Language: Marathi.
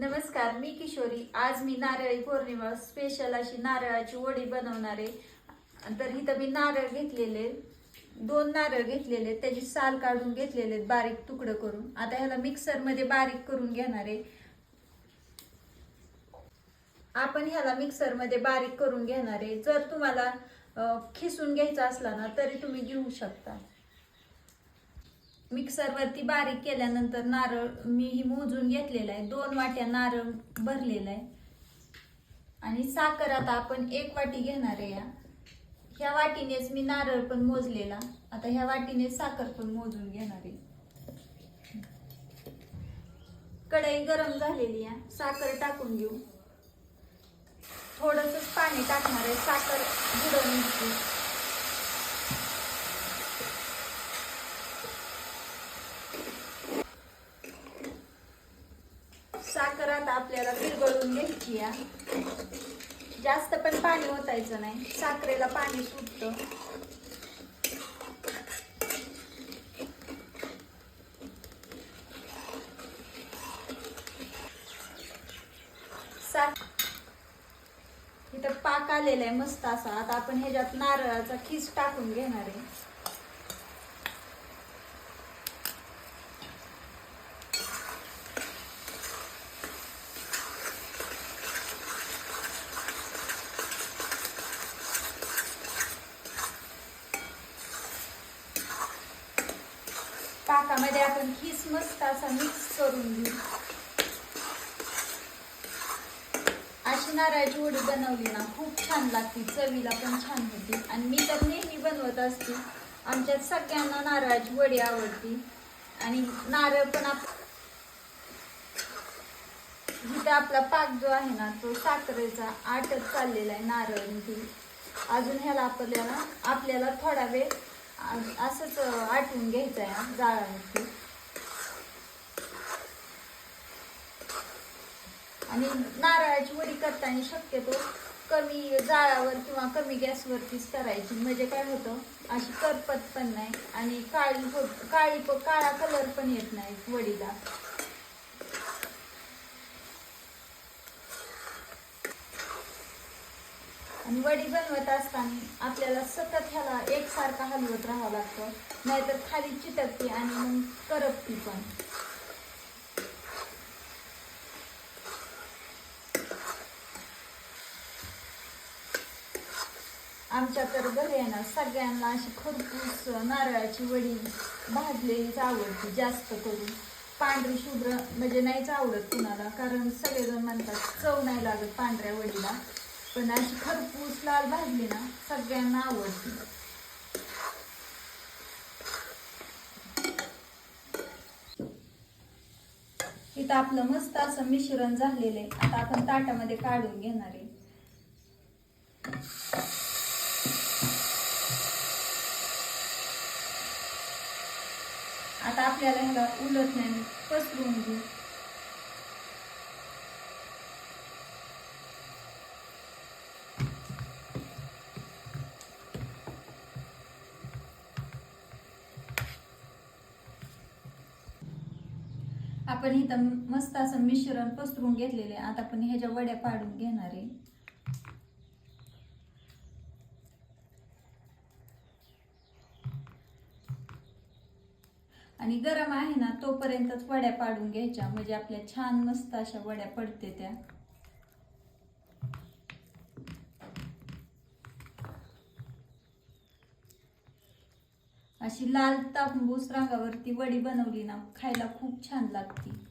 नमस्कार मी किशोरी. आज मी नारळी पौर्णिमा स्पेशल अशी नारळाची वडी बनवणार आहे. तर इथं मी नारळ घेतलेले दोन नारळ घेतलेले त्याची साल काढून घेतलेले आहेत बारीक तुकडं करून. आता ह्याला मिक्सरमध्ये बारीक करून घेणार आहे. आपण ह्याला मिक्सरमध्ये बारीक करून घेणार आहे. जर तुम्हाला खिसून घ्यायचा असला ना तरी तुम्ही घेऊ शकता. मिक्सरवरती बारीक केल्यानंतर नारळ मी ही मोजून घेतलेला आहे. दोन वाट्या नारळ भरलेला आहे. आणि साखर आता आपण एक वाटी घेणार आहे या. ह्या वाटीनेच मी नारळ पण मोजलेला. आता ह्या वाटीने साखर पण मोजून घेणार आहे. कढई गरम झालेली आहे. साखर टाकून घेऊ. थोडंसंच पाणी टाकणार आहे. साखर बुडवून घेऊ. साखर आता आपल्याला विरघळून घ्यायची या जास्त पण पाणी ओतायचं नाही. साखरेला पाणी सुटतं. साख इथं पाक आलेला आहे मस्त असा. आता आपण ह्याच्यात नारळाचा खीस टाकून घेणार आहे. पाकामध्ये आपण खीस मस्त असा मिक्स करून घेऊ. अशी नारळाची वडी बनवली ना खूप छान लागते. चवीला पण छान होती. आणि मी तर नेहमी बनवत असते. आमच्यात सगळ्यांना नारळाची वडी आवडती. आणि नारळ पण आप जिथे आपला पाक जो आहे ना तो साखरेचा आटत चाललेला आहे नारळ अजून ह्याला आपल्याला आपल्याला थोडा वेळ असंच आटवून घ्यायचं आहे जाळावरती आणि नारळाची वडी करताना शक्यतो कमी जाळावर किंवा कमी गॅसवरतीच करायची. म्हणजे काय होतं अशी करपत पण नाही आणि काळी काळी प काळा कलर पण येत नाही वडीला. आणि वडी बनवत असताना आपल्याला सतत ह्याला एकसारखा हलवत राहावं लागतं. नाहीतर खाली चिटकते आणि मग करपती पण. आमच्या तर घरी आहे ना सगळ्यांना अशी खरपूस नारळाची वडी भाजलेलीच आवडते जास्त करून. पांढरी शुभ्र म्हणजे नाहीच आवडत कुणाला कारण सगळेजण म्हणतात चव नाही लागत पांढऱ्या वडीला. पण अशी खरपूस लाल भाजली ना सगळ्यांना आवडते. इथं आपलं मस्त असं मिश्रण झालेलं आहे. आता आपण ताटामध्ये काढून घेणार आहे. आता आपल्याला ह्याला उलट नाही पसरून घेऊ. आपण इथं मस्त असं मिश्रण पसरून घेतलेले आता आपण ह्याच्या वड्या पाडून घेणार आहे. आणि गरम आहे ना तोपर्यंतच वड्या पाडून घ्यायच्या. म्हणजे आपल्या छान मस्त अशा वड्या पडते त्या. अशी लाल तांबूस रंगावरती वडी बनवली ना खायला खूप छान लागते.